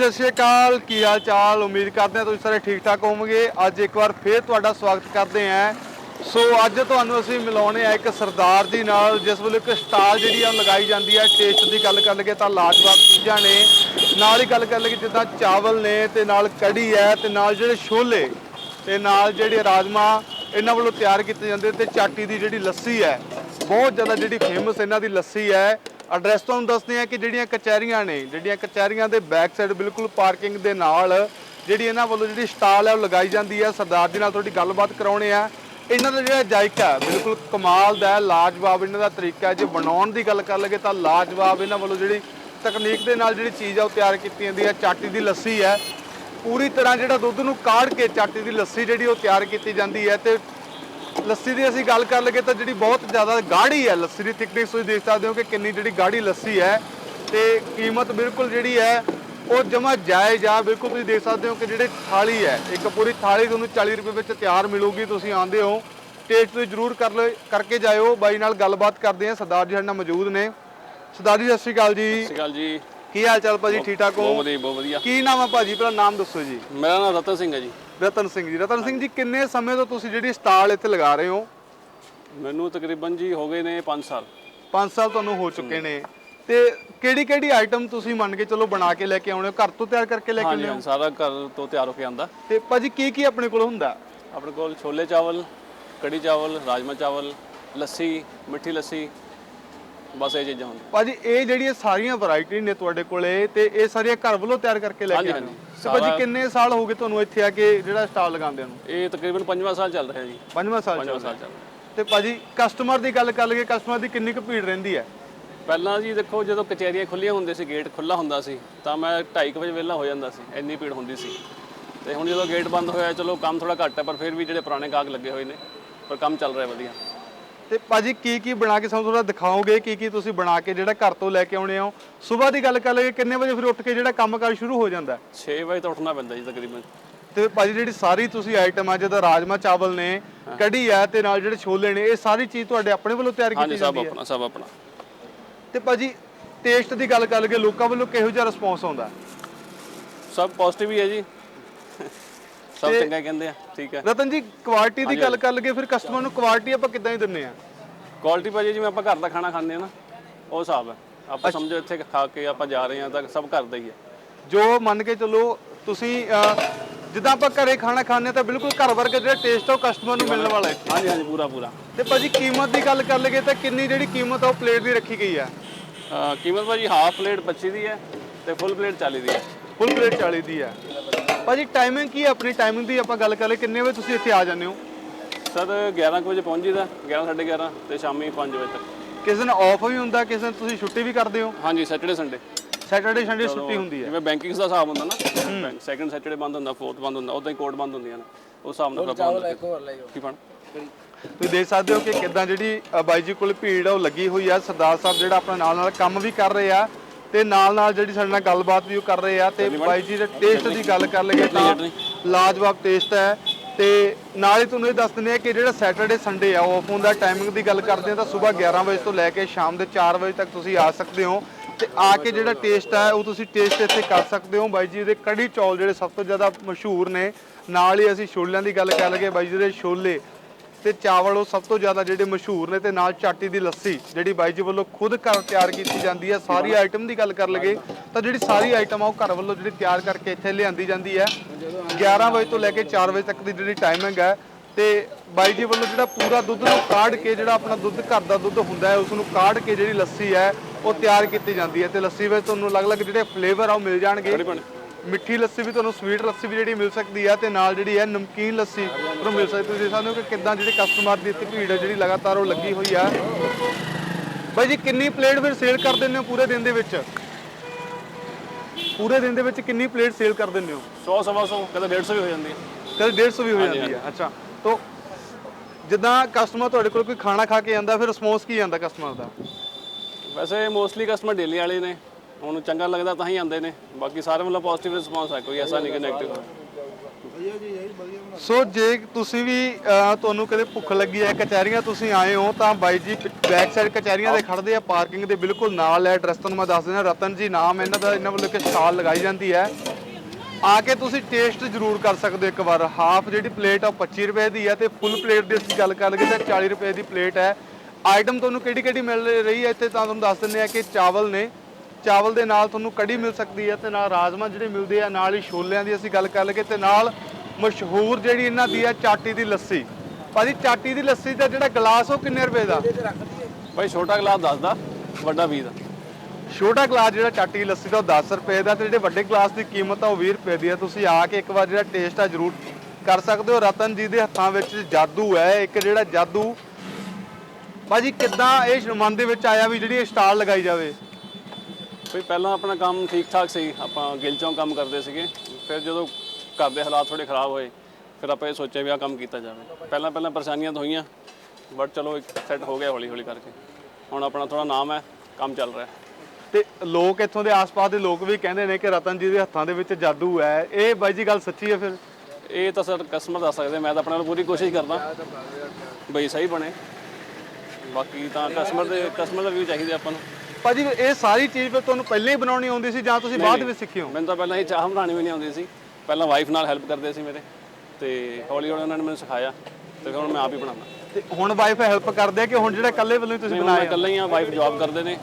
ਸਤਿ ਸ਼੍ਰੀ ਅਕਾਲ। ਕੀ ਹਾਲ ਚਾਲ? ਉਮੀਦ ਕਰਦੇ ਹਾਂ ਤੁਸੀਂ ਸਾਰੇ ਠੀਕ ਠਾਕ ਹੋਵੋਗੇ। ਅੱਜ ਇੱਕ ਵਾਰ ਫੇਰ ਤੁਹਾਡਾ ਸਵਾਗਤ ਕਰਦੇ ਹਾਂ। ਸੋ ਅੱਜ ਤੁਹਾਨੂੰ ਅਸੀਂ ਮਿਲਾਉਣੇ ਆ ਇੱਕ ਸਰਦਾਰ ਦੀ ਨਾਲ, ਜਿਸ ਵੱਲੋਂ ਇੱਕ ਸਟਾਲ ਜਿਹੜੀ ਆ ਲਗਾਈ ਜਾਂਦੀ ਹੈ ਟੇਸਟ ਦੀ ਗੱਲ ਕਰ ਲਈਏ ਤਾਂ ਲਾਜਵਾਬ ਚੀਜ਼ਾਂ ਨੇ। ਨਾਲ ਹੀ ਗੱਲ ਕਰ ਲਈਏ ਜਿੱਦਾਂ ਚਾਵਲ ਨੇ, ਤੇ ਨਾਲ ਕੜੀ ਹੈ, ਤੇ ਨਾਲ ਜਿਹੜੇ ਛੋਲੇ, ਤੇ ਨਾਲ ਜਿਹੜੇ ਰਾਜਮਾ, ਇਹਨਾਂ ਵੱਲੋਂ ਤਿਆਰ ਕੀਤੇ ਜਾਂਦੇ ਤੇ ਚਾਟੀ ਦੀ ਜਿਹੜੀ ਲੱਸੀ ਹੈ, ਬਹੁਤ ਜ਼ਿਆਦਾ ਜਿਹੜੀ ਫੇਮਸ ਇਹਨਾਂ ਦੀ ਲੱਸੀ ਹੈ। ਐਡਰੈਸ ਤੁਹਾਨੂੰ ਦੱਸਦੇ ਆ ਕਿ ਜਿਹੜੀਆਂ ਕਚਹਿਰੀਆਂ ਨੇ, ਜਿਹੜੀਆਂ ਕਚਹਿਰੀਆਂ ਦੇ ਬੈਕ ਸਾਈਡ ਬਿਲਕੁਲ ਪਾਰਕਿੰਗ ਦੇ ਨਾਲ ਜਿਹੜੀ ਇਹਨਾਂ ਵੱਲੋਂ ਜਿਹੜੀ ਸਟਾਲ ਹੈ ਉਹ ਲਗਾਈ ਜਾਂਦੀ ਹੈ। ਸਰਦਾਰ ਜੀ ਨਾਲ ਤੁਹਾਡੀ ਗੱਲਬਾਤ ਕਰਾਉਣੇ ਆ। ਇਹਨਾਂ ਦਾ ਜਿਹੜਾ ਜਾਇਕਾ ਬਿਲਕੁਲ ਕਮਾਲ ਦਾ ਹੈ, ਲਾਜਵਾਬ ਇਹਨਾਂ ਦਾ ਤਰੀਕਾ ਜੇ ਬਣਾਉਣ ਦੀ ਗੱਲ ਕਰ ਲਗੇ ਤਾਂ ਲਾਜਵਾਬ ਇਹਨਾਂ ਵੱਲੋਂ ਜਿਹੜੀ ਤਕਨੀਕ ਦੇ ਨਾਲ ਜਿਹੜੀ ਚੀਜ਼ ਆ ਉਹ ਤਿਆਰ ਕੀਤੀ ਜਾਂਦੀ ਹੈ। ਚਾਟੀ ਦੀ ਲੱਸੀ ਹੈ। ਪੂਰੀ ਤਰ੍ਹਾਂ ਜਿਹੜਾ ਦੁੱਧ ਨੂੰ ਕਾੜ ਕੇ ਚਾਟੀ ਦੀ ਲੱਸੀ ਜਿਹੜੀ ਉਹ ਤਿਆਰ ਕੀਤੀ ਜਾਂਦੀ ਹੈ ਤੇ ਲੱਸੀ ਦੀ ਅਸੀਂ ਗੱਲ ਕਰ ਲਗੇ ਤਾਂ ਜਿਹੜੀ ਬਹੁਤ ਜ਼ਿਆਦਾ ਗਾੜੀ ਹੈ ਲੱਸੀ ਦੀ ਥਿਕਨੈਸ ਤੁਸੀਂ ਦੇਖ ਸਕਦੇ ਹੋ ਕਿ ਕਿੰਨੀ ਜਿਹੜੀ ਗਾੜੀ ਲੱਸੀ ਹੈ ਤੇ ਕੀਮਤ ਬਿਲਕੁਲ ਜਿਹੜੀ ਹੈ ਉਹ ਜਮਾ ਜਾਇਜ਼ ਆ। ਬਿਲਕੁਲ ਤੁਸੀਂ ਦੇਖ ਸਕਦੇ ਹੋ ਕਿ ਜਿਹੜੇ ਥਾਲੀ ਹੈ ਇੱਕ ਪੂਰੀ ਥਾਲੀ ਤੁਹਾਨੂੰ 40 ਰੁਪਏ ਵਿੱਚ ਤਿਆਰ ਮਿਲੂਗੀ ਤੁਸੀਂ ਆਂਦੇ ਹੋ ਟੇਸਟ ਤੁਸੀਂ ਜ਼ਰੂਰ ਕਰ ਲਓ ਕਰਕੇ ਜਾਇਓ। ਬਾਈ ਨਾਲ ਗੱਲਬਾਤ ਕਰਦੇ ਆ ਸਰਦਾਰ ਜੀ ਸਾਡੇ ਨਾਲ ਮੌਜੂਦ ਨੇ। ਸਰਦਾਰ ਜੀ ਸਤਿ ਸ਼੍ਰੀ ਅਕਾਲ ਜੀ। ਸਤਿ ਸ਼੍ਰੀ ਅਕਾਲ ਜੀ। ਕੀ ਹਾਲ ਚਾਲ ਭਾਜੀ ਠੀਕ ਠਾਕ ਬਹੁਤ ਹੋ ਵਧੀਆ ਬਹੁਤ ਵਧੀਆ। ਕੀ ਨਾਮ ਆ ਭਾਜੀ? ਪਹਿਲਾਂ ਨਾਮ ਦੱਸੋ ਜੀ। ਮੇਰਾ ਨਾਮ ਰਤਨ ਸਿੰਘ ਹੈ ਜੀ। ਰਤਨ ਸਿੰਘ ਜੀ। ਰਤਨ ਸਿੰਘ ਜੀ ਕਿੰਨੇ ਸਮੇਂ ਤੋਂ ਤੁਸੀਂ ਜਿਹੜੀ ਸਟਾਲ ਇੱਥੇ ਲਗਾ ਰਹੇ ਹੋ? ਮੈਨੂੰ ਤਕਰੀਬਨ ਜੀ ਹੋ ਗਏ ਨੇ 5 ਸਾਲ। 5 ਸਾਲ ਤੁਹਾਨੂੰ ਹੋ ਚੁੱਕੇ ਨੇ। ਤੇ ਕਿਹੜੀ ਕਿਹੜੀ ਆਈਟਮ ਤੁਸੀਂ ਮੰਨ ਕੇ ਚਲੋ ਬਣਾ ਕੇ ਲੈ ਕੇ ਆਉਣੇ ਹੋ? ਘਰ ਤੋਂ ਤਿਆਰ ਕਰਕੇ ਲੈ ਕੇ ਆਉਂਦੇ ਹੋ? ਸਾਰਾ ਘਰ ਤੋਂ ਤਿਆਰ ਹੋ ਕੇ ਆਂਦਾ ਤੇ ਭਾਜੀ ਕੀ ਕੀ ਆਪਣੇ ਕੋਲ ਹੁੰਦਾ? ਆਪਣੇ ਕੋਲ ਛੋਲੇ ਚਾਵਲ ਕੜੀ ਚਾਵਲ ਰਾਜਮਾ ਚਾਵਲ ਲੱਸੀ ਮਿੱਠੀ ਲੱਸੀ ਬਸ ਇਹ ਚੀਜ਼ਾਂ ਹੁੰਦੀਆਂ। ਭਾਜੀ ਇਹ ਜਿਹੜੀਆਂ ਸਾਰੀਆਂ ਵੈਰਾਈਟੀ ਨੇ ਤੁਹਾਡੇ ਕੋਲੇ ਤੇ ਇਹ ਸਾਰੀਆਂ ਘਰ ਵੱਲੋਂ ਤਿਆਰ ਕਰਕੇ ਲੈ ਕੇ ਆਉਂਦੇ ਹੋ? ਤੇ ਭਾਜੀ ਕਿੰਨੇ ਸਾਲ ਹੋ ਗਏ ਤੁਹਾਨੂੰ ਇੱਥੇ ਆ ਕੇ ਜਿਹੜਾ ਸਟਾਲ ਲਗਾਉਂਦੇ ਨੂੰ? ਇਹ ਤਕਰੀਬਨ ਪੰਜਵਾਂ ਸਾਲ ਚੱਲ ਰਿਹਾ ਜੀ। ਪੰਜਵਾਂ ਸਾਲ ਪੰਜਵਾਂ ਚੱਲ ਸਾਲ ਰਿਹਾ। ਚੱਲ ਰਿਹਾ। ਤੇ ਭਾਜੀ ਕਸਟਮਰ ਦੀ ਗੱਲ ਕਰ ਲਈਏ ਕਸਟਮਰ ਦੀ ਕਿੰਨੀ ਕੁ ਭੀੜ ਰਹਿੰਦੀ ਹੈ? ਪਹਿਲਾਂ ਜੀ ਦੇਖੋ ਜਦੋਂ ਕਚਹਿਰੀਆਂ ਖੁੱਲੀਆਂ ਹੁੰਦੇ ਸੀ ਗੇਟ ਖੁੱਲਾ ਹੁੰਦਾ ਸੀ ਤਾਂ ਮੈਂ 2:30 ਵਜੇ ਵਿਹਲਾ ਹੋ ਜਾਂਦਾ ਸੀ ਇੰਨੀ ਭੀੜ ਹੁੰਦੀ ਸੀ। ਤੇ ਹੁਣ ਜਦੋਂ ਗੇਟ ਬੰਦ ਹੋਇਆ ਚਲੋ ਕੰਮ ਥੋੜਾ ਘੱਟ ਹੈ ਪਰ ਫਿਰ ਵੀ ਜਿਹੜੇ ਪੁਰਾਣੇ ਗਾਹਕ ਲੱਗੇ ਹੋਏ ਨੇ ਪਰ ਕੰਮ ਚੱਲ ਰਿਹਾ ਵਧੀਆ। ਤੇ ਭਾਜੀ ਕੀ ਕੀ ਬਣਾ ਕੇ ਸਾਨੂੰ ਥੋੜਾ ਦਿਖਾਓਗੇ? ਕੀ ਕੀ ਤੁਸੀਂ ਬਣਾ ਕੇ ਜਿਹੜਾ ਘਰ ਤੋਂ ਲੈ ਕੇ ਆਉਣੇ ਹੋ? ਸਵੇਰ ਦੀ ਗੱਲ ਕਰ ਲਈਏ ਕਿੰਨੇ ਵਜੇ ਫਿਰ ਉੱਠ ਕੇ ਜਿਹੜਾ ਕੰਮਕਾਰ ਸ਼ੁਰੂ ਹੋ ਜਾਂਦਾ? ਹੈ? 6 ਵਜੇ ਤੋਂ ਉੱਠਣਾ ਪੈਂਦਾ ਜੀ ਤਕਰੀਬਨ। ਤੇ ਭਾਜੀ ਜਿਹੜੀ ਸਾਰੀ ਤੁਸੀਂ ਆਈਟਮ ਆ ਜਿਹਦਾ ਰਾਜਮਾ ਚਾਵਲ ਨੇ ਕੜੀ ਆ ਤੇ ਨਾਲ ਜਿਹੜੇ ਛੋਲੇ ਨੇ ਇਹ ਸਾਰੀ ਚੀਜ਼ ਤੁਹਾਡੇ ਆਪਣੇ ਵੱਲੋਂ ਤਿਆਰ ਕੀਤੀ ਹਾਂਜੀ ਸਭ ਜਾਂਦੀ ਹੈ? ਆਪਣਾ ਸਭ ਆਪਣਾ। ਤੇ ਭਾਜੀ ਟੇਸਟ ਦੀ ਗੱਲ ਕਰ ਲਈਏ ਲੋਕਾਂ ਵੱਲੋਂ ਕਿਹੋ ਜਿਹਾ ਰਿਸਪੌਂਸ ਆਉਂਦਾ? ਸਭ ਪੋਜ਼ਿਟਿਵ ਹੀ ਹੈ ਜੀ। ਸਭ ਚੰਗਾ ਹੀ ਕਹਿੰਦੇ ਆ ਠੀਕ ਹੈ। ਰਤਨ ਜੀ ਕੁਆਲਿਟੀ ਦੀ ਗੱਲ ਕਰ ਲਈਏ ਫਿਰ ਕਸਟਮਰ ਨੂੰ ਕੁਆਲਿਟੀ ਆਪਾਂ ਕਿੱਦਾਂ ਹੀ ਦਿੰਨੇ ਆ ਕੁਆਲਿਟੀ ਭਾਜੀ ਜਿਵੇਂ ਆਪਾਂ ਘਰ ਦਾ ਖਾਣਾ ਖਾਂਦੇ ਆ ਨਾ ਉਹ ਹਿਸਾਬ ਹੈ। ਆਪਾਂ ਸਮਝੋ ਇੱਥੇ ਖਾ ਕੇ ਆਪਾਂ ਜਾ ਰਹੇ ਹਾਂ ਤਾਂ ਸਭ ਘਰ ਦਾ ਹੀ ਹੈ। ਜੋ ਮੰਨ ਕੇ ਚੱਲੋ ਤੁਸੀਂ ਜਿੱਦਾਂ ਆਪਾਂ ਘਰੇ ਖਾਣਾ ਖਾਂਦੇ ਹਾਂ ਤਾਂ ਬਿਲਕੁਲ ਘਰ ਵਰਗਾ ਜਿਹੜਾ ਟੇਸਟ ਆ ਉਹ ਕਸਟਮਰ ਨੂੰ ਮਿਲਣ ਵਾਲਾ ਹੈ। ਹਾਂਜੀ ਹਾਂਜੀ ਪੂਰਾ ਪੂਰਾ। ਤੇ ਭਾਜੀ ਕੀਮਤ ਦੀ ਗੱਲ ਕਰ ਲਈਏ ਤਾਂ ਕਿੰਨੀ ਜਿਹੜੀ ਕੀਮਤ ਆ ਉਹ ਪਲੇਟ ਦੀ ਰੱਖੀ ਗਈ ਆ ਕੀਮਤ ਭਾਜੀ ਹਾਫ ਪਲੇਟ 25 ਦੀ ਹੈ ਤੇ ਫੁੱਲ ਪਲੇਟ 40 ਦੀ ਹੈ। ਫੁੱਲ ਪਲੇਟ 40 ਦੀ ਆ ਭਾਜੀ ਟਾਈਮਿੰਗ ਕੀ ਹੈ ਆਪਣੀ? ਟਾਈਮਿੰਗ ਦੀ ਆਪਾਂ ਗੱਲ ਕਰ ਲਈਏ। ਕਿੰਨੇ ਵਜੇ ਤੁਸੀਂ ਇੱਥੇ ਆ ਜਾਂਦੇ ਹੋ? ਸਰ 11 ਕੁ ਵਜੇ ਪਹੁੰਚ ਜੀਦਾ 11 11:30 ਤੇ ਸ਼ਾਮੀ 5 ਵਜੇ ਤੱਕ। ਕਿਸੇ ਦਿਨ ਆਫ ਵੀ ਹੁੰਦਾ ਕਿਸੇ ਦਿਨ ਤੁਸੀਂ ਛੁੱਟੀ ਵੀ ਕਰਦੇ ਹੋ? ਹਾਂਜੀ ਸੈਟਰਡੇ ਸੰਡੇ ਸੈਟਰਡੇ ਸੰਡੇ ਛੁੱਟੀ ਹੁੰਦੀ ਹੈ। ਜਿਵੇਂ ਬੈਂਕਿੰਗ ਦਾ ਹਿਸਾਬ ਹੁੰਦਾ ਨਾ ਸੈਕੰਡ ਸੈਟਰਡੇ ਬੰਦ ਹੁੰਦਾ ਫੋਰਥ ਬੰਦ ਹੁੰਦਾ ਉਦਾਂ ਹੀ ਕੋਡ ਬੰਦ ਹੁੰਦੀਆਂ ਨੇ। ਉਸ ਹਿਸਾਬ ਨਾਲ ਬੰਦ ਕੀ ਫਣ ਤੁਸੀਂ ਦੇਖ ਸਕਦੇ ਹੋ ਕਿ ਕਿਦਾਂ ਜਿਹੜੀ ਬਾਈ ਜੀ ਕੋਲ ਭੀੜ ਆ ਉਹ ਲੱਗੀ ਹੋਈ ਆ। ਸਰਦਾਰ ਸਾਹਿਬ ਜਿਹੜਾ ਆਪਣਾ ਨਾਲ ਨਾਲ ਕੰਮ ਵੀ ਕਰ ਰਹੇ ਆ। ਤੇ ਨਾਲ ਨਾਲ ਜਿਹੜੀ ਸਾਡੇ ਨਾਲ ਗੱਲਬਾਤ ਵੀ ਉਹ ਕਰ ਰਹੇ ਆ ਤੇ ਬਾਈ। ਜੀ ਦੇ ਟੇਸਟ ਦੀ ਗੱਲ ਕਰ ਲਈਏ ਤਾਂ ਲਾਜਵਾਬ ਟੇਸਟ ਹੈ ਤੇ ਨਾਲ ਹੀ ਤੁਹਾਨੂੰ ਇਹ ਦੱਸ ਦਿੰਦੇ ਆ ਕਿ ਜਿਹੜਾ ਸੈਟਰਡੇ ਸੰਡੇ ਆ ਆਫ ਹੁੰਦਾ ਟਾਈਮਿੰਗ ਦੀ ਗੱਲ ਕਰਦੇ ਆ ਤਾਂ ਸਵੇਰ 11 ਵਜੇ ਤੋਂ ਲੈ ਕੇ ਸ਼ਾਮ ਦੇ 4 ਵਜੇ ਤੱਕ ਤੁਸੀਂ ਆ ਸਕਦੇ ਹੋ ਤੇ ਆ ਕੇ ਜਿਹੜਾ ਟੇਸਟ ਹੈ ਉਹ ਤੁਸੀਂ ਟੇਸਟ ਇੱਥੇ ਕਰ ਸਕਦੇ ਹੋ। ਬਾਈ ਜੀ ਦੇ ਕੜੀ ਚੌਲ ਜਿਹੜੇ ਸਭ ਤੋਂ ਜ਼ਿਆਦਾ ਮਸ਼ਹੂਰ ਨੇ ਨਾਲ ਹੀ ਅਸੀਂ ਛੋਲਿਆਂ ਦੀ ਗੱਲ ਕਰ ਲਈਏ ਬਾਈ ਜੀ ਦੇ ਛੋਲੇ ਤੇ ਚਾਵਲ ਉਹ ਸਭ ਤੋਂ ਜ਼ਿਆਦਾ ਜਿਹੜੇ ਮਸ਼ਹੂਰ ਨੇ ਤੇ ਨਾਲ ਚਾਟੀ ਦੀ ਲੱਸੀ, ਜਿਹੜੀ ਬਾਈ ਜੀ ਵੱਲੋਂ ਖੁਦ ਘਰ ਤਿਆਰ ਕੀਤੀ ਜਾਂਦੀ ਹੈ, ਸਾਰੀ ਆਈਟਮ ਦੀ ਗੱਲ ਕਰ ਲਗੇ ਤਾਂ ਜਿਹੜੀ ਸਾਰੀ ਆਈਟਮ ਆ ਉਹ ਘਰ ਵੱਲੋਂ ਜਿਹੜੀ ਤਿਆਰ ਕਰਕੇ ਇੱਥੇ ਲਿਆਂਦੀ ਜਾਂਦੀ ਹੈ। 11 ਵਜੇ ਤੋਂ ਲੈ ਕੇ 4 ਵਜੇ ਤੱਕ ਦੀ ਜਿਹੜੀ ਟਾਈਮਿੰਗ ਹੈ ਤੇ ਬਾਈ ਜੀ ਵੱਲੋਂ ਜਿਹੜਾ ਪੂਰਾ ਦੁੱਧ ਨੂੰ ਕਾੜ ਕੇ ਜਿਹੜਾ ਆਪਣਾ ਦੁੱਧ ਘਰ ਦਾ ਦੁੱਧ ਹੁੰਦਾ ਹੈ ਉਸ ਨੂੰ ਕਾੜ ਕੇ ਜਿਹੜੀ ਲੱਸੀ ਹੈ, ਉਹ ਤਿਆਰ ਕੀਤੀ ਜਾਂਦੀ ਹੈ ਤੇ ਲੱਸੀ ਵਿੱਚ ਤੁਹਾਨੂੰ ਅਲੱਗ-ਅਲੱਗ ਜਿਹੜੇ ਫਲੇਵਰ ਆ ਉਹ ਮਿਲ ਜਾਣਗੇ। ਮਿੱਠੀ ਲੱਸੀ ਵੀ ਤੁਹਾਨੂੰ ਸਵੀਟ ਲੱਸੀ ਵੀ ਜਿਹੜੀ ਮਿਲ ਸਕਦੀ ਹੈ ਤੇ ਨਾਲ ਜਿਹੜੀ ਹੈ ਨਮਕੀਨ ਲੱਸੀ ਉਹ ਮਿਲ ਸਕਦੀ ਤੁਸੀਂ ਹੋ ਕਿ ਕਿੱਦਾਂ ਜਿਹੜੇ ਕਸਟਮਰ ਦੀ ਇੱਥੇ ਭੀੜ ਹੈ ਜਿਹੜੀ ਲਗਾਤਾਰ ਉਹ ਲੱਗੀ ਹੋਈ ਆ। ਬਾਈ ਜੀ ਕਿੰਨੀ ਪਲੇਟ ਫਿਰ ਸੇਲ ਕਰ ਦਿੰਦੇ ਹੋ ਪੂਰੇ ਦਿਨ ਦੇ ਵਿੱਚ? ਪੂਰੇ ਦਿਨ ਦੇ ਵਿੱਚ ਕਿੰਨੀ ਪਲੇਟ ਸੇਲ ਕਰ ਦਿੰਦੇ ਹੋ? 100 ਸਵਾ 100 ਕਦੇ 150 ਵੀ ਹੋ ਜਾਂਦੀ ਹੈ ਕਦੇ 150 ਵੀ ਹੋ ਜਾਂਦੀ ਹੈ ਅੱਛਾ। ਤੋਂ ਜਿੱਦਾਂ ਕਸਟਮਰ ਤੁਹਾਡੇ ਕੋਲ ਕੋਈ ਖਾਣਾ ਖਾ ਕੇ ਆਂਦਾ ਫਿਰ ਰਿਸਪੌਂਸ ਕੀ ਆਂਦਾ ਕਸਟਮਰ ਦਾ? ਵੈਸੇ ਮੋਸਟਲੀ ਕਸਟਮਰ ਡੇਲੀ ਵਾਲੇ ਨੇ। ਉਹਨੂੰ ਚੰਗਾ ਲੱਗਦਾ ਤਾਂ ਹੀ ਆਉਂਦੇ ਨੇ। ਬਾਕੀ ਸਾਰੇ ਵੱਲੋਂ ਪੋਜ਼ਿਟਿਵ ਰਿਸਪਾਂਸ ਹੈ ਕੋਈ ਐਸਾ ਨਹੀਂ ਕਿ ਨੈਗੇਟਿਵ ਸੋ ਜੇ ਤੁਸੀਂ ਵੀ ਤੁਹਾਨੂੰ ਕਦੇ ਭੁੱਖ ਲੱਗੀ ਹੈ, ਕਚਹਿਰੀਆਂ ਤੁਸੀਂ ਆਏ ਹੋ, ਤਾਂ ਬਾਈ ਜੀ ਬੈਕ ਸਾਈਡ ਕਚਹਿਰੀਆਂ ਦੇ ਖੜਦੇ ਆ, ਪਾਰਕਿੰਗ ਦੇ ਬਿਲਕੁਲ ਨਾਲ ਹੈ। ਐਡਰੈਸ ਤੁਹਾਨੂੰ ਮੈਂ ਦੱਸ ਦਿੰਦਾ, ਰਤਨ ਜੀ ਨਾਮ ਇਹਨਾਂ ਦਾ, ਇਹਨਾਂ ਵੱਲੋਂ ਇੱਕ ਸਟਾਲ ਲਗਾਈ ਜਾਂਦੀ ਹੈ। ਆ ਕੇ ਤੁਸੀਂ ਟੇਸਟ ਜ਼ਰੂਰ ਕਰ ਸਕਦੇ ਹੋ ਇੱਕ ਵਾਰ। ਹਾਫ ਜਿਹੜੀ ਪਲੇਟ ਆ ਉਹ 25 ਰੁਪਏ ਦੀ ਹੈ ਤੇ ਫੁੱਲ ਪਲੇਟ ਦੀ ਅਸੀਂ ਗੱਲ ਕਰ ਲਈਏ ਤਾਂ 40 ਰੁਪਏ ਦੀ ਪਲੇਟ ਹੈ। ਆਈਟਮ ਤੁਹਾਨੂੰ ਕਿਹੜੀ ਕਿਹੜੀ ਮਿਲ ਰਹੀ ਹੈ ਇੱਥੇ ਤਾਂ ਤੁਹਾਨੂੰ ਦੱਸ ਦਿੰਦੇ ਆ ਕਿ ਚਾਵਲ ਨੇ। ਚਾਵਲ ਦੇ ਨਾਲ ਤੁਹਾਨੂੰ ਕੜੀ ਮਿਲ ਸਕਦੀ ਹੈ ਤੇ ਨਾਲ ਰਾਜਮਾ ਜਿਹੜੇ ਮਿਲਦੇ ਆ ਨਾਲ ਹੀ ਛੋਲਿਆਂ ਦੀ ਅਸੀਂ ਗੱਲ ਕਰ ਲਈਏ ਤੇ ਨਾਲ ਮਸ਼ਹੂਰ ਜਿਹੜੀ ਇਹਨਾਂ ਦੀ ਹੈ ਚਾਟੀ ਦੀ ਲੱਸੀ। ਭਾਜੀ ਚਾਟੀ ਦੀ ਲੱਸੀ ਦਾ ਜਿਹੜਾ ਗਲਾਸ ਉਹ ਕਿੰਨੇ ਰੁਪਏ ਦਾ? ਭਾਈ ਛੋਟਾ ਗਲਾਸ 10 ਦਾ ਵੱਡਾ 20 ਦਾ। ਛੋਟਾ ਗਲਾਸ ਜਿਹੜਾ ਚਾਟੀ ਦੀ ਲੱਸੀ ਦਾ ਉਹ 10 ਰੁਪਏ ਦਾ ਤੇ ਜਿਹੜੇ ਵੱਡੇ ਗਲਾਸ ਦੀ ਕੀਮਤ ਆ ਉਹ 20 ਰੁਪਏ ਦੀ ਹੈ ਤੁਸੀਂ ਆ ਕੇ ਇੱਕ ਵਾਰ ਜਿਹੜਾ ਟੇਸਟ ਆ ਜ਼ਰੂਰ ਕਰ ਸਕਦੇ ਹੋ। ਰਤਨ ਜੀ ਦੇ ਹੱਥਾਂ ਵਿੱਚ ਜਾਦੂ ਹੈ ਇੱਕ ਜਿਹੜਾ ਜਾਦੂ। ਭਾਜੀ ਕਿੱਦਾਂ ਇਹ ਮਨ ਦੇ ਵਿੱਚ ਆਇਆ ਵੀ ਜਿਹੜੀ ਇਹ ਸਟਾਲ ਲਗਾਈ ਜਾਵੇ? ਭਾਈ ਪਹਿਲਾਂ ਆਪਣਾ ਕੰਮ ਠੀਕ ਠਾਕ ਸੀ ਆਪਾਂ ਗਿਲ ਚੋਂ ਕੰਮ ਕਰਦੇ ਸੀਗੇ ਫਿਰ ਜਦੋਂ ਘਰ ਦੇ ਹਾਲਾਤ ਥੋੜੇ ਖਰਾਬ ਹੋਏ ਫਿਰ ਆਪਾਂ ਇਹ ਸੋਚਿਆ ਵੀ ਆਹ ਕੰਮ ਕੀਤਾ ਜਾਵੇ। ਪਹਿਲਾਂ ਪਹਿਲਾਂ ਪਰੇਸ਼ਾਨੀਆਂ ਤਾਂ ਹੋਈਆਂ ਬਟ ਚਲੋ ਇੱਕ ਸੈੱਟ ਹੋ ਗਿਆ ਹੌਲੀ ਹੌਲੀ ਕਰਕੇ। ਹੁਣ ਆਪਣਾ ਥੋੜਾ ਨਾਮ ਹੈ ਕੰਮ ਚੱਲ ਰਿਹਾ। ਤੇ ਲੋਕ ਇੱਥੋਂ ਦੇ ਆਸ-ਪਾਸ ਦੇ ਲੋਕ ਵੀ ਕਹਿੰਦੇ ਨੇ ਕਿ ਰਤਨ ਜੀ ਦੇ ਹੱਥਾਂ ਦੇ ਵਿੱਚ ਜਾਦੂ ਹੈ। ਇਹ ਬਾਈ ਜੀ ਗੱਲ ਸੱਚੀ ਹੈ ਫਿਰ? ਇਹ ਤਾਂ ਸਰ ਕਸਟਮਰ ਦੱਸ ਸਕਦੇ ਮੈਂ ਤਾਂ ਆਪਣੇ ਵੱਲੋਂ ਪੂਰੀ ਕੋਸ਼ਿਸ਼ ਕਰਦਾ। ਬਈ ਸਹੀ ਬਣੇ। ਬਾਕੀ ਤਾਂ ਕਸਟਮਰ ਦੇ ਕਸਟਮਰ ਦਾ ਵੀ ਚਾਹੀਦਾ ਆਪਾਂ ਨੂੰ। ਭਾਜੀ ਇਹ ਸਾਰੀ ਚੀਜ਼ ਫਿਰ ਤੁਹਾਨੂੰ ਪਹਿਲਾਂ ਹੀ ਬਣਾਉਣੀ ਆਉਂਦੀ ਸੀ ਜਾਂ ਤੁਸੀਂ ਬਾਅਦ ਵਿੱਚ ਸਿੱਖੀ ਹੋ? ਮੈਨੂੰ ਤਾਂ ਪਹਿਲਾਂ ਇਹ ਚਾਹ ਬਣਾਉਣੀ ਵੀ ਨਹੀਂ ਆਉਂਦੀ ਸੀ। ਪਹਿਲਾਂ ਵਾਈਫ ਨਾਲ ਹੈਲਪ ਕਰਦੇ ਸੀ ਮੇਰੇ। ਤੇ ਹੌਲੀ ਹੌਲੀ ਉਹਨਾਂ ਨੇ ਮੈਨੂੰ ਸਿਖਾਇਆ। ਤੇ ਫਿਰ ਹੁਣ ਮੈਂ ਆਪ ਹੀ ਬਣਾਉਂਦਾ। ਤੇ ਹੁਣ ਵਾਈਫ ਹੈਲਪ ਕਰਦੇ ਆ ਕਿ ਹੁਣ ਜਿਹੜਾ ਇਕੱਲੇ ਵੱਲੋਂ ਤੁਸੀਂ ਹੁਣ ਮੈਂ ਇਕੱਲਾ ਹੀ ਆ ਵਾਈਫ ਜੌਬ ਕਰਦੇ ਨੇ।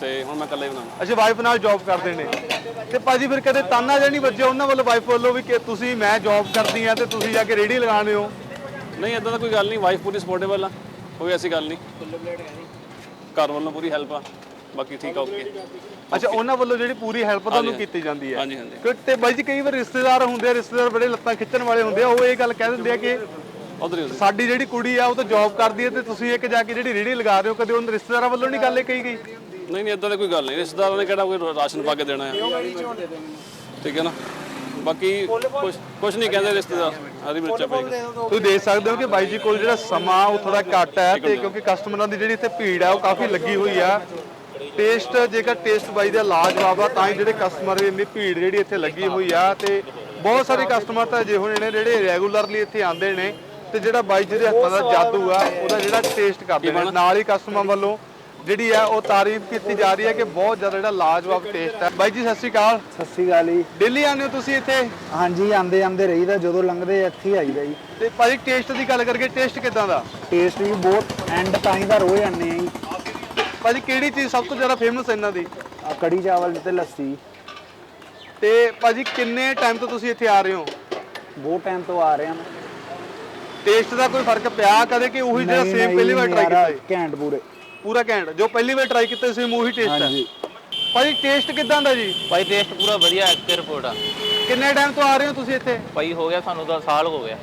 ਤੇ ਹੁਣ ਮੈਂ ਇਕੱਲਾ ਬਣਾਉਂਦਾ। ਅੱਛਾ ਵਾਈਫ ਨਾਲ ਜੌਬ ਕਰਦੇ ਨੇ। ਤੇ ਭਾਜੀ ਫਿਰ ਕਦੇ ਤਾਨਾ ਜਿਹਾ ਨਹੀਂ ਵੱਜਿਆ ਉਹਨਾਂ ਵੱਲੋਂ ਵਾਈਫ ਵੱਲੋਂ ਵੀ ਕਿ ਤੁਸੀਂ ਮੈਂ ਜੌਬ ਕਰਦੀ ਆ ਤੇ ਤੁਸੀਂ ਜਾ ਕੇ ਰੇੜੀ ਲਗਾਉਂਦੇ ਹੋ? ਨਹੀਂ ਇਦਾਂ ਦਾ ਕੋਈ ਗੱਲ ਨਹੀਂ। ਵਾਈਫ ਪੂਰੀ ਸਪੋਰਟੇਬਲ ਆ। ਕੋਈ ਐਸੀ ਗੱਲ ਨਹੀਂ। ਘਰ ਵੱਲੋਂ ਪੂਰੀ ਹੈਲਪ ਆ। ਬਾਕੀ ਠੀਕ ਆ ਓਕੇ ਅੱਛਾ ਉਹਨਾਂ ਵੱਲੋਂ ਜਿਹੜੀ ਪੂਰੀ ਹੈਲਪ ਤੁਹਾਨੂੰ ਕੀਤੀ ਜਾਂਦੀ ਹੈ। ਹਾਂਜੀ ਤੇ ਬਾਈ ਜੀ ਕਈ ਵਾਰ ਰਿਸ਼ਤੇਦਾਰ ਹੁੰਦੇ ਆ ਰਿਸ਼ਤੇਦਾਰ ਬੜੇ ਲੱਤਾਂ ਖਿੱਚਣ ਵਾਲੇ ਹੁੰਦੇ ਆ ਉਹ ਇਹ ਗੱਲ ਕਹਿ ਦਿੰਦੇ ਆ ਕਿ ਉਧਰ ਸਾਡੀ ਜਿਹੜੀ ਕੁੜੀ ਆ ਉਹ ਤਾਂ ਜੌਬ ਕਰਦੀ ਹੈ ਤੇ ਤੁਸੀਂ ਇੱਕ ਜਾ ਕੇ ਜਿਹੜੀ ਰੇੜੀ ਲਗਾ ਰਹੇ ਹੋ ਕਦੇ ਉਹਨਾਂ ਰਿਸ਼ਤੇਦਾਰਾਂ ਵੱਲੋਂ ਨਹੀਂ ਗੱਲ ਇਹ ਕਹੀ ਗਈ? ਨਹੀਂ ਨਹੀਂ ਇਦਾਂ ਦੀ ਕੋਈ ਗੱਲ ਨਹੀਂ। ਰਿਸ਼ਤੇਦਾਰਾਂ ਨੇ ਕਿਹੜਾ ਕੋਈ ਰਾਸ਼ਨ ਪਾ ਕੇ ਦੇਣਾ ਹੈ? ਠੀਕ ਹੈ ਨਾ? ਬਾਕੀ ਕੁਝ ਕੁਝ ਨਹੀਂ ਕਹਿੰਦੇ ਰਿਸ਼ਤੇਦਾਰ। ਹਰੀ ਮਿਰਚਾਂ ਪਈ। ਤੁਸੀਂ ਦੇਖ ਸਕਦੇ ਹੋ ਕਿ ਬਾਈ ਜੀ ਕੋਲ ਜਿਹੜਾ ਸਮਾਂ ਉਹ ਥੋੜਾ ਘੱਟ ਹੈ ਤੇ ਕਿਉਂਕਿ ਕਸਟਮਰਾਂ ਦੀ ਜਿਹੜੀ ਇੱਥੇ ਭੀੜ ਹੈ ਉਹ ਕਾਫੀ ਲੱਗੀ ਹੋਈ ਆ। ਟੇਸਟ ਜੇਕਰ ਟੇਸਟ ਬਾਈ ਦਾ ਲਾਜਵਾਬ ਆ ਤਾਂ ਹੀ ਜਿਹੜੇ ਕਸਟਮਰ ਦੀ ਇੰਨੀ ਭੀੜ ਜਿਹੜੀ ਇੱਥੇ ਲੱਗੀ ਹੋਈ ਆ ਤੇ ਬਹੁਤ ਸਾਰੇ ਕਸਟਮਰ ਤਾਂ ਅਜਿਹੇ ਹੋਣੇ ਨੇ ਜਿਹੜੇ ਰੈਗੂਲਰਲੀ ਇੱਥੇ ਆਉਂਦੇ ਨੇ ਤੇ ਜਿਹੜਾ ਬਾਈ ਜੀ ਦੇ ਹੱਥਾਂ ਦਾ ਜਾਦੂ ਆ ਉਹਦਾ ਜਿਹੜਾ ਟੇਸਟ ਕਰਦੇ ਨੇ। ਨਾਲ ਹੀ ਕਸਟਮਰ ਵੱਲੋਂ ਜਿਹੜੀ ਆ ਉਹ ਤਾਰੀਫ ਕੀਤੀ ਜਾ ਰਹੀ ਹੈ ਕਿ ਬਹੁਤ ਜ਼ਿਆਦਾ ਜਿਹੜਾ ਲਾਜਵਾਬ ਟੇਸਟ ਹੈ ਬਾਈ ਜੀ ਸਤਿ ਸ਼੍ਰੀ ਅਕਾਲ। ਸਤਿ ਸ੍ਰੀ ਅਕਾਲ ਜੀ। ਦਿੱਲੀ ਆਉਂਦੇ ਹੋ ਤੁਸੀਂ ਇੱਥੇ? ਹਾਂਜੀ ਆਂਦੇ ਆਂਦੇ ਰਹੀਦਾ ਜਦੋਂ ਲੰਘਦੇ ਇੱਥੇ ਹੀ ਆਈਦਾ ਜੀ। ਤੇ ਭਾਜੀ ਟੇਸਟ ਦੀ ਗੱਲ ਕਰਕੇ ਟੇਸਟ ਕਿਦਾਂ ਦਾ? ਟੇਸਟ ਵੀ ਬਹੁਤ ਐਂਡ ਤਾਂ ਹੀ ਦਾ ਰੋਜ਼ ਆਉਂਦੇ ਆ। ਜੀ ਭਾਜੀ ਕਿਹੜੀ ਚੀਜ਼ ਸਭ ਤੋਂ ਜ਼ਿਆਦਾ ਫੇਮਸ ਇਹਨਾਂ ਦੀ? ਕੜੀ ਚਾਵਲ ਤੇ ਲੱਸੀ। ਤੇ ਭਾਜੀ ਕਿੰਨੇ ਟਾਈਮ ਤੋਂ ਤੁਸੀਂ ਇੱਥੇ ਆ ਰਹੇ ਹੋ? ਬਹੁਤ ਟਾਈਮ ਤੋਂ ਆ ਰਹੇ ਹਾਂ ਟੇਸਟ ਦਾ ਕੋਈ ਫ਼ਰਕ ਪਿਆ ਕਦੇ ਕਿ ਉਹੀ ਜਿਹੜਾ ਸੇਮ ਪਹਿਲੀ ਵਾਰ ਟਰਾਈ ਕੀਤਾ ਸੀ? ਘੈਂਟ ਪੂਰੇ। ਪੂਰਾ ਘੈਂਟ। ਜੋ ਪਹਿਲੀ ਵਾਰ ਟਰਾਈ ਕੀਤਾ ਸੀ ਉਹੀ ਟੇਸਟ ਹੈ। ਹਾਂਜੀ। ਭਾਜੀ ਟੇਸਟ ਕਿਦਾਂ ਦਾ ਜੀ? ਭਾਈ ਟੇਸਟ ਪੂਰਾ ਵਧੀਆ ਐਕਟਰ ਰਿਪੋਰਟ ਆ। ਕਿੰਨੇ ਟਾਈਮ ਤੋਂ ਆ ਰਹੇ ਹੋ ਤੁਸੀਂ ਇੱਥੇ? ਭਾਈ ਹੋ ਗਿਆ ਸਾਨੂੰ ਤਾਂ ਸਾਲ ਹੋ ਗਿਆ।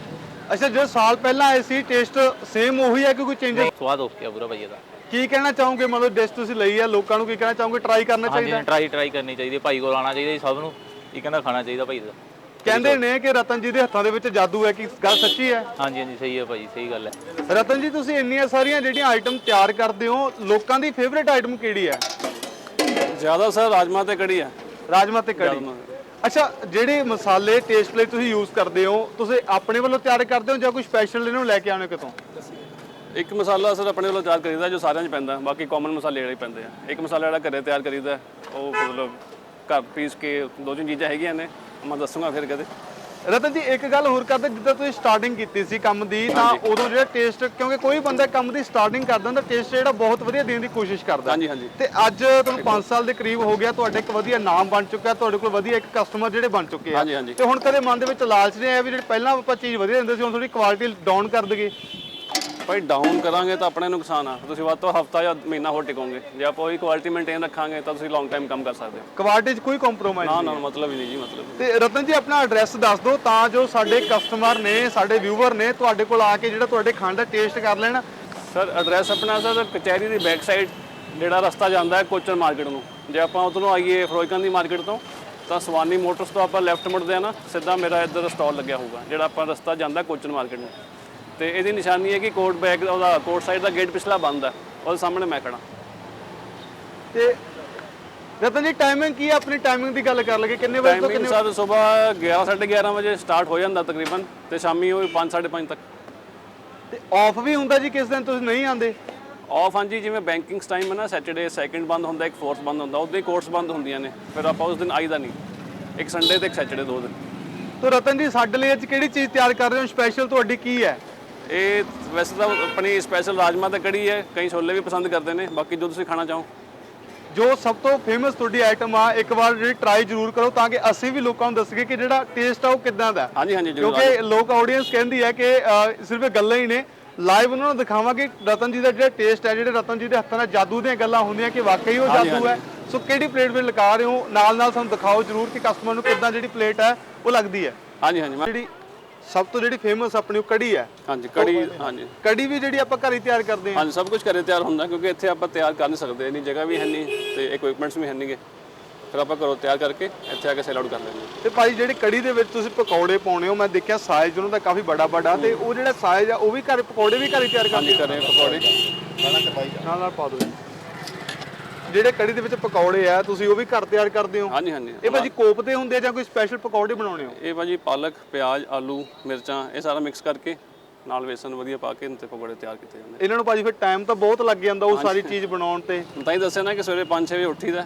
ਅੱਛਾ ਜੋ ਸਾਲ ਪਹਿਲਾਂ ਆਏ ਸੀ ਟੇਸਟ ਸੇਮ ਉਹੀ ਹੈ ਕਿ ਕੋਈ ਚੇਂਜ ਸਵਾਦ ਹੋ ਗਿਆ ਪੂਰਾ ਭਾਈ ਇਹਦਾ। ਕੀ ਕਹਿਣਾ ਚਾਹੋਗੇ? ਮਤਲਬ ਡਿਸ਼ ਤੁਸੀਂ ਲਈ ਹੈ ਲੋਕਾਂ ਨੂੰ ਕੀ ਕਹਿਣਾ ਚਾਹੋਗੇ? ਟਰਾਈ ਕਰਨਾ ਚਾਹੀਦਾ। ਟਰਾਈ ਟਰਾਈ ਕਰਨੀ ਚਾਹੀਦੀ ਹੈ, ਭਾਈ ਕੋਲ ਆਉਣਾ ਚਾਹੀਦਾ ਜੀ ਸਭ ਨੂੰ। ਇਹ ਕਹਿੰਦਾ ਖਾਣਾ ਚਾਹੀਦਾ ਭਾਈ ਦਾ। ਕਹਿੰਦੇ ਨੇ ਕਿ ਰਤਨ ਜੀ ਦੇ ਹੱਥਾਂ ਦੇ ਵਿੱਚ ਜਾਦੂ ਹੈ ਕਿ ਗੱਲ ਸੱਚੀ ਹੈ? ਹਾਂਜੀ ਹਾਂਜੀ ਸਹੀ ਹੈ ਭਾਈ ਸਹੀ ਗੱਲ ਹੈ। ਰਤਨ ਜੀ ਤੁਸੀਂ ਇੰਨੀਆਂ ਸਾਰੀਆਂ ਜਿਹੜੀਆਂ ਆਈਟਮ ਤਿਆਰ ਕਰਦੇ ਹੋ ਲੋਕਾਂ ਦੀ ਫੇਵਰੇਟ ਆਈਟਮ ਕਿਹੜੀ ਹੈ? ਜ਼ਿਆਦਾ ਸਰ ਰਾਜਮਾ ਤੇ ਕੜੀ ਆ ਰਾਜਮਾ ਤੇ ਕੜੀ। ਅੱਛਾ ਜਿਹੜੇ ਮਸਾਲੇ ਟੇਸਟ ਲਈ ਤੁਸੀਂ ਯੂਜ਼ ਕਰਦੇ ਹੋ ਤੁਸੀਂ ਆਪਣੇ ਵੱਲੋਂ ਤਿਆਰ ਕਰਦੇ ਹੋ ਜਾਂ ਕੋਈ ਸਪੈਸ਼ਲ ਇਹਨੂੰ ਲੈ ਕੇ ਆਉਣੇ ਕਿਤੋਂ? ਇੱਕ ਮਸਾਲਾ ਸਰ ਆਪਣੇ ਵੱਲੋਂ ਤਿਆਰ ਕਰੀਦਾ ਜੋ ਸਾਰਿਆਂ 'ਚ ਪੈਂਦਾ ਬਾਕੀ ਕਾਮਨ ਮਸਾਲੇ ਜਿਹੜੇ ਪੈਂਦੇ ਆ। ਇੱਕ ਮਸਾਲਾ ਜਿਹੜਾ ਘਰੇ ਤਿਆਰ ਕਰੀਦਾ ਉਹ ਮਤਲਬ ਘਰ ਪੀਸ ਕੇ ਦੋ ਤਿੰਨ ਚੀਜ਼ਾਂ ਹੈਗੀਆਂ ਨੇ ਮੈਂ ਦੱਸੂਗਾ ਫਿਰ ਕਦੇ। ਰਤਨ ਜੀ ਇੱਕ ਗੱਲ ਹੋਰ ਕਰਦੇ ਜਿੱਦਾਂ ਤੁਸੀਂ ਸਟਾਰਟਿੰਗ ਕੀਤੀ ਸੀ ਕੰਮ ਦੀ ਤਾਂ ਉਦੋਂ ਜਿਹੜਾ ਟੇਸਟ ਕਿਉਂਕਿ ਕੋਈ ਬੰਦਾ ਕੰਮ ਦੀ ਸਟਾਰਟਿੰਗ ਕਰਦਾ ਤਾਂ ਟੇਸਟ ਜਿਹੜਾ ਬਹੁਤ ਵਧੀਆ ਦੇਣ ਦੀ ਕੋਸ਼ਿਸ਼ ਕਰਦਾ। ਹਾਂਜੀ ਹਾਂਜੀ। ਤੇ ਅੱਜ ਤੁਹਾਨੂੰ 5 ਸਾਲ ਦੇ ਕਰੀਬ ਹੋ ਗਿਆ ਤੁਹਾਡੇ ਇੱਕ ਵਧੀਆ ਨਾਮ ਬਣ ਚੁੱਕਾ ਤੁਹਾਡੇ ਕੋਲ ਵਧੀਆ ਇੱਕ ਕਸਟਮਰ ਜਿਹੜੇ ਬਣ ਚੁੱਕੇ ਆ। ਤੇ ਹੁਣ ਕਦੇ ਮਨ ਦੇ ਵਿੱਚ ਲਾਲਚ ਨਹੀਂ ਆਇਆ ਵੀ ਜਿਹੜੇ ਪਹਿਲਾਂ ਆਪਾਂ ਚੀਜ਼ ਵਧੀਆ ਦਿੰਦੇ ਸੀ ਹੁਣ ਥੋੜੀ ਕੁਆਲਿਟੀ ਡਾਊਨ ਕਰ ਦਈਏ? ਭਾਈ ਡਾਊਨ ਕਰਾਂਗੇ ਤਾਂ ਆਪਣੇ ਨੁਕਸਾਨ ਆ। ਤੁਸੀਂ ਵੱਧ ਤੋਂ ਹਫਤਾ ਜਾਂ ਮਹੀਨਾ ਹੋਰ ਟਿਕੋਗੇ। ਜੇ ਆਪਾਂ ਉਹੀ ਕੁਆਲਿਟੀ ਮੇਨਟੇਨ ਰੱਖਾਂਗੇ ਤਾਂ ਤੁਸੀਂ ਲੌਂਗ ਟਾਈਮ ਕੰਮ ਕਰ ਸਕਦੇ ਹੋ। ਕੁਆਲਿਟੀ 'ਚ ਕੋਈ ਕੰਪਰੋਮਾਈਜ਼ ਨਾ ਨਾ ਮਤਲਬ ਹੀ ਨਹੀਂ ਜੀ ਮਤਲਬ ਤੇ ਰਤਨ ਜੀ ਆਪਣਾ ਐਡਰੈਸ ਦੱਸ ਦਿਓ ਤਾਂ ਜੋ ਸਾਡੇ ਕਸਟਮਰ ਨੇ ਸਾਡੇ ਵਿਊਅਰ ਨੇ ਤੁਹਾਡੇ ਕੋਲ ਆ ਕੇ ਜਿਹੜਾ ਤੁਹਾਡੇ ਖਾਣ ਦਾ ਟੇਸਟ ਕਰ ਲੈਣ। ਸਰ ਐਡਰੈਸ ਆਪਣਾ ਸਰ ਕਚਹਿਰੀ ਦੀ ਬੈਕ ਸਾਈਡ ਜਿਹੜਾ ਰਸਤਾ ਜਾਂਦਾ ਹੈ ਕੋਚਰ ਮਾਰਕੀਟ ਨੂੰ। ਜੇ ਆਪਾਂ ਉਧਰੋਂ ਆਈਏ ਫਿਰੋਜ਼ਖਾਨ ਦੀ ਮਾਰਕੀਟ ਤੋਂ ਤਾਂ ਸਵਾਨੀ ਮੋਟਰਸ ਤੋਂ ਆਪਾਂ ਲੈਫਟ ਮੁੜਦੇ ਆ ਨਾ ਸਿੱਧਾ ਮੇਰਾ ਇੱਧਰ ਸਟਾਲ ਲੱਗਿਆ ਹੋਊਗਾ ਜਿਹੜਾ ਆਪਾਂ ਰਸਤਾ ਜਾਂਦਾ ਕੋਚਰ ਮਾਰਕੀਟ ਨੂੰ। ਤੇ ਇਹਦੀ ਨਿਸ਼ਾਨੀ ਹੈ ਕਿ ਕੋਟ ਬੈਕ ਉਹਦਾ ਕੋਟ ਸਾਈਡ ਦਾ ਗੇਟ ਪਿਛਲਾ ਬੰਦ ਹੈ। ਉਹਦੇ ਸਾਹਮਣੇ ਮੈਂ ਖੜਾ ਤੇ ਰਤਨ ਜੀ ਟਾਈਮਿੰਗ ਕੀ ਹੈ? ਆਪਣੀ ਟਾਈਮਿੰਗ ਦੀ ਗੱਲ ਕਰ ਲਗੇ ਕਿੰਨੇ ਵਜੇ ਤੋਂ ਟਾਈਮਿੰਗ ਸਰ ਸਵੇਰ 11 11:30 ਵਜੇ ਸਟਾਰਟ ਹੋ ਜਾਂਦਾ ਤਕਰੀਬਨ ਤੇ ਸ਼ਾਮੀ ਉਹ 5 5:30 ਤੱਕ। ਤੇ ਆਫ ਵੀ ਹੁੰਦਾ ਜੀ ਕਿਸ ਦਿਨ? ਤੁਸੀਂ ਨਹੀਂ ਆਉਂਦੇ? ਆਫ ਹਾਂਜੀ ਜਿਵੇਂ ਬੈਂਕਿੰਗਸ ਟਾਈਮ ਹੈ ਨਾ ਸੈਟਰਡੇ ਸੈਕਿੰਡ ਬੰਦ ਹੁੰਦਾ ਇੱਕ ਫੋਰਥ ਬੰਦ ਹੁੰਦਾ ਉਹਦੇ ਕੋਰਸ ਬੰਦ ਹੁੰਦੀਆਂ ਨੇ। ਫਿਰ ਆਪਾਂ ਉਸ ਦਿਨ ਆਈਦਾ ਨਹੀਂ। ਇੱਕ ਸੰਡੇ ਤੇ ਇੱਕ ਸੈਚਰਡੇ ਦੋ ਦਿਨ। ਤੋ ਰਤਨ ਜੀ ਸਾਡੇ ਲਈ ਅੱਜ ਕਿਹੜੀ ਚੀਜ਼ ਤਿਆਰ ਕਰ ਰਹੇ ਹੋ? ਸਪੈਸ਼ਲ ਤੁਹਾਡੀ ਕੀ ਹੈ? ਇਹ ਵੈਸੇ ਤਾਂ ਆਪਣੀ ਸਪੈਸ਼ਲ ਰਾਜਮਾ ਤੇ ਕੜੀ ਹੈ ਕਈ ਛੋਲੇ ਵੀ ਪਸੰਦ ਕਰਦੇ ਨੇ ਬਾਕੀ ਜੋ ਤੁਸੀਂ ਖਾਣਾ ਚਾਹੋ। ਜੋ ਸਭ ਤੋਂ ਫੇਮਸ ਤੁਹਾਡੀ ਆਈਟਮ ਆ ਇੱਕ ਵਾਰ ਜਿਹੜੀ ਟਰਾਈ ਜ਼ਰੂਰ ਕਰੋ ਤਾਂ ਕਿ ਅਸੀਂ ਵੀ ਲੋਕਾਂ ਨੂੰ ਦੱਸੀਏ ਕਿ ਜਿਹੜਾ ਟੇਸਟ ਆ ਉਹ ਕਿੱਦਾਂ ਦਾ। ਹਾਂਜੀ ਹਾਂਜੀ ਜ਼ਰੂਰ ਕਿਉਂਕਿ ਲੋਕ ਆਡੀਅנס ਕਹਿੰਦੀ ਹੈ ਕਿ ਸਿਰਫ ਇਹ ਗੱਲਾਂ ਹੀ ਨੇ। ਲਾਈਵ ਉਹਨਾਂ ਨੂੰ ਦਿਖਾਵਾਂਗੇ ਰਤਨ ਜੀ ਦਾ ਜਿਹੜਾ ਟੇਸਟ ਹੈ ਜਿਹੜੇ ਰਤਨ ਜੀ ਦੇ ਹੱਥਾਂ ਨਾਲ ਜਾਦੂ ਦੀਆਂ ਗੱਲਾਂ ਹੁੰਦੀਆਂ ਕਿ ਵਾਕਈ ਉਹ ਹਾਂਜੀ, ਜਾਦੂ ਹੈ। ਸੋ ਕਿਹੜੀ ਪਲੇਟ ਵਿੱਚ ਲਗਾ ਰਹੇ ਹੋ? ਨਾਲ ਨਾਲ ਸਾਨੂੰ ਦਿਖਾਓ ਜ਼ਰੂਰ ਕਿ ਕਸਟਮਰ ਨੂੰ ਕਿੱਦਾਂ ਜਿਹੜੀ ਪਲੇਟ ਹੈ ਉਹ ਲੱਗਦੀ ਹੈ। ਹਾਂਜੀ ਹਾਂਜੀ। ਮੈਂ- ਜਿਹੜੀ ਸਭ ਤੋਂ ਜਿਹੜੀ ਫੇਮਸ ਆਪਣੀ ਉਹ ਕੜੀ ਹੈ। ਹਾਂਜੀ ਕੜੀ ਹਾਂਜੀ। ਕੜੀ ਵੀ ਜਿਹੜੀ ਆਪਾਂ ਘਰੇ ਤਿਆਰ ਕਰਦੇ ਹਾਂ। ਹਾਂਜੀ ਸਭ ਕੁਝ ਘਰੇ ਤਿਆਰ ਹੁੰਦਾ ਕਿਉਂਕਿ ਇੱਥੇ ਆਪਾਂ ਤਿਆਰ ਕਰ ਨਹੀਂ ਸਕਦੇ ਇੰਨੀ ਜਗ੍ਹਾ ਵੀ ਹੈ ਨਹੀਂ ਤੇ ਇਕਵਿਪਮੈਂਟਸ ਵੀ ਹੈ ਨਹੀਂਗੇ। ਫਿਰ ਆਪਾਂ ਘਰੋਂ ਤਿਆਰ ਕਰਕੇ ਇੱਥੇ ਆ ਕੇ ਸੈਲ ਆਊਟ ਕਰ ਲੈਂਦੇ ਹਾਂ। ਤੇ ਭਾਈ ਜਿਹੜੀ ਕੜੀ ਦੇ ਵਿੱਚ ਤੁਸੀਂ ਪਕੌੜੇ ਪਾਉਣੇ ਹੋ ਮੈਂ ਦੇਖਿਆ ਸਾਈਜ਼ ਉਹਨਾਂ ਦਾ ਕਾਫੀ ਬੜਾ ਬੜਾ ਤੇ ਉਹ ਜਿਹੜਾ ਸਾਈਜ਼ ਆ ਉਹ ਵੀ ਘਰੇ ਪਕੌੜੇ ਵੀ ਘਰੇ ਤਿਆਰ ਕਰਦੇ ਹਾਂਜੀ ਘਰੇ ਪਕੌੜੇ। ਨਾਲ ਨਾਲ ਪਾ ਦਿਓ। ਜਿਹੜੇ ਕੜੀ ਦੇ ਵਿੱਚ ਪਕੌੜੇ ਆ ਤੁਸੀਂ ਉਹ ਵੀ ਘਰ ਤਿਆਰ ਕਰਦੇ ਹੋ? ਹਾਂਜੀ ਹਾਂਜੀ। ਇਹ ਭਾਜੀ ਕੋਪਤੇ ਹੁੰਦੇ ਆ ਜਾਂ ਕੋਈ ਸਪੈਸ਼ਲ ਪਕੌੜੇ ਬਣਾਉਣੇ ਹੋ? ਇਹ ਭਾਜੀ ਪਾਲਕ ਪਿਆਜ਼ ਆਲੂ ਮਿਰਚਾਂ ਇਹ ਸਾਰਾ ਮਿਕਸ ਕਰਕੇ ਨਾਲ ਵੇਸਣ ਵਧੀਆ ਪਾ ਕੇ ਤੇ ਪਕੌੜੇ ਤਿਆਰ ਕੀਤੇ ਜਾਂਦੇ ਇਹਨਾਂ ਨੂੰ ਭਾਜੀ ਫਿਰ ਟਾਈਮ ਤਾਂ ਬਹੁਤ ਲੱਗ ਜਾਂਦਾ ਉਹ ਸਾਰੀ ਚੀਜ਼ ਬਣਾਉਣ ਤੇ। ਤਾਂ ਹੀ ਦੱਸਿਆ ਨਾ ਕਿ ਸਵੇਰੇ 5-6 ਵਜੇ ਉੱਠੀਦਾ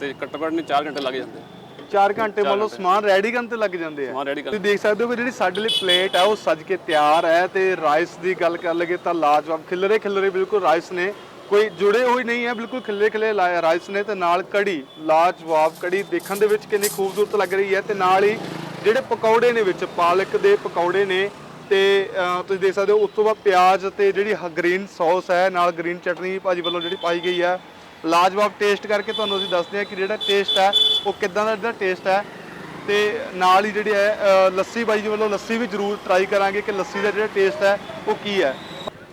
ਤੇ ਘੱਟੋ ਘੱਟ ਨਹੀਂ 4 ਘੰਟੇ ਲੱਗ ਜਾਂਦੇ 4 ਘੰਟੇ ਮੰਨ ਲਓ ਸਮਾਨ ਰੈਡੀ ਕਰਨ ਤੇ ਲੱਗ ਜਾਂਦੇ ਆ। ਤੁਸੀਂ ਦੇਖ ਸਕਦੇ ਹੋ ਕਿ ਜਿਹੜੀ ਸਾਡੇ ਲਈ ਪਲੇਟ ਹੈ ਉਹ ਸਜ ਕੇ ਤਿਆਰ ਹੈ ਤੇ ਰਾਈਸ ਦੀ ਗੱਲ ਕਰ ਲਗੇ ਤਾਂ ਲਾਜਵਾਬ ਖਿਲਰੇ ਖਿਲਰੇ ਬਿਲਕੁਲ ਰਾਈਸ ਨੇ ਕੋਈ ਜੁੜੇ ਹੋਏ ਨਹੀਂ ਹੈ, ਬਿਲਕੁਲ ਖਿੱਲੇ ਖਿਲਰੇ ਰਾਈਸ ਨੇ ਤੇ ਨਾਲ ਕੜੀ, ਲਾਜਵਾਬ ਕੜੀ ਦੇਖਣ ਦੇ ਵਿੱਚ ਕਿੰਨੀ ਖੂਬਸੂਰਤ ਲੱਗ ਰਹੀ ਹੈ ਤੇ ਨਾਲ ਹੀ ਜਿਹੜੇ ਪਕੌੜੇ ਨੇ ਵਿੱਚ, ਪਾਲਕ ਦੇ ਪਕੌੜੇ ਨੇ ਤੇ ਤੁਸੀਂ ਦੇਖ ਸਕਦੇ ਹੋ, ਉਸ ਤੋਂ ਬਾਅਦ ਪਿਆਜ਼ ਤੇ ਜਿਹੜੀ ਗ੍ਰੀਨ ਸੌਸ ਹੈ, ਨਾਲ ਗ੍ਰੀਨ ਚਟਨੀ ਭਾਜੀ ਵੱਲੋਂ ਜਿਹੜੀ ਪਾਈ ਗਈ ਹੈ। ਲਾਜਵਾਬ ਟੇਸਟ ਕਰਕੇ ਤੁਹਾਨੂੰ ਅਸੀਂ ਦੱਸਦੇ ਹਾਂ ਕਿ ਜਿਹੜਾ ਟੇਸਟ ਹੈ, ਉਹ ਕਿੱਦਾਂ ਦਾ ਜਿਹੜਾ ਟੇਸਟ ਹੈ ਤੇ ਨਾਲ ਹੀ ਜਿਹੜੀ ਹੈ ਲੱਸੀ ਬਾਈ ਜੀ ਵੱਲੋਂ ਲੱਸੀ ਵੀ ਜ਼ਰੂਰ ਟਰਾਈ ਕਰਾਂਗੇ ਕਿ ਲੱਸੀ ਦਾ ਜਿਹੜਾ ਟੇਸਟ ਹੈ, ਉਹ ਕੀ ਹੈ।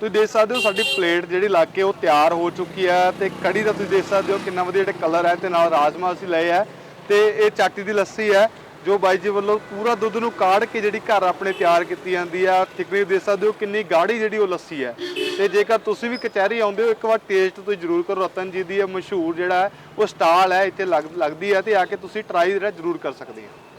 ਤੁਸੀਂ ਦੇਖ ਸਕਦੇ ਹੋ ਸਾਡੀ ਪਲੇਟ ਜਿਹੜੀ ਲਾ ਕੇ ਉਹ ਤਿਆਰ ਹੋ ਚੁੱਕੀ ਹੈ ਤੇ ਕੜੀ ਦਾ ਤੁਸੀਂ ਦੇਖ ਸਕਦੇ ਹੋ ਕਿੰਨਾ ਵਧੀਆ ਜਿਹੜਾ ਕਲਰ ਹੈ ਤੇ ਨਾਲ ਰਾਜਮਾ ਅਸੀਂ ਲਏ ਹੈ ਤੇ ਇਹ ਚਾਟੀ ਦੀ ਲੱਸੀ ਹੈ, ਜੋ ਬਾਈ ਜੀ ਵੱਲੋਂ ਪੂਰਾ ਦੁੱਧ ਨੂੰ ਕਾੜ ਕੇ ਜਿਹੜੀ ਘਰ ਆਪਣੇ ਤਿਆਰ ਕੀਤੀ ਜਾਂਦੀ ਆ ਥਿਕਨੈਸ ਦੇਖ ਸਕਦੇ ਹੋ ਕਿੰਨੀ ਗਾੜੀ ਜਿਹੜੀ ਉਹ ਲੱਸੀ ਹੈ। ਤੇ ਜੇਕਰ ਤੁਸੀਂ ਵੀ ਕਚਹਿਰੀ ਆਉਂਦੇ ਹੋ, ਇੱਕ ਵਾਰ ਟੇਸਟ ਤੁਸੀਂ ਜ਼ਰੂਰ ਕਰੋ। ਰਤਨ ਜੀ ਦੀ ਇਹ ਮਸ਼ਹੂਰ ਜਿਹੜਾ ਹੈ, ਉਹ ਸਟਾਲ ਹੈ, ਇੱਥੇ ਲੱਗ- ਲੱਗਦੀ ਹੈ ਤੇ ਆ ਕੇ ਤੁਸੀਂ ਟਰਾਈ ਜਿਹੜਾ ਜ਼ਰੂਰ ਕਰ ਸਕਦੇ ਹੋ।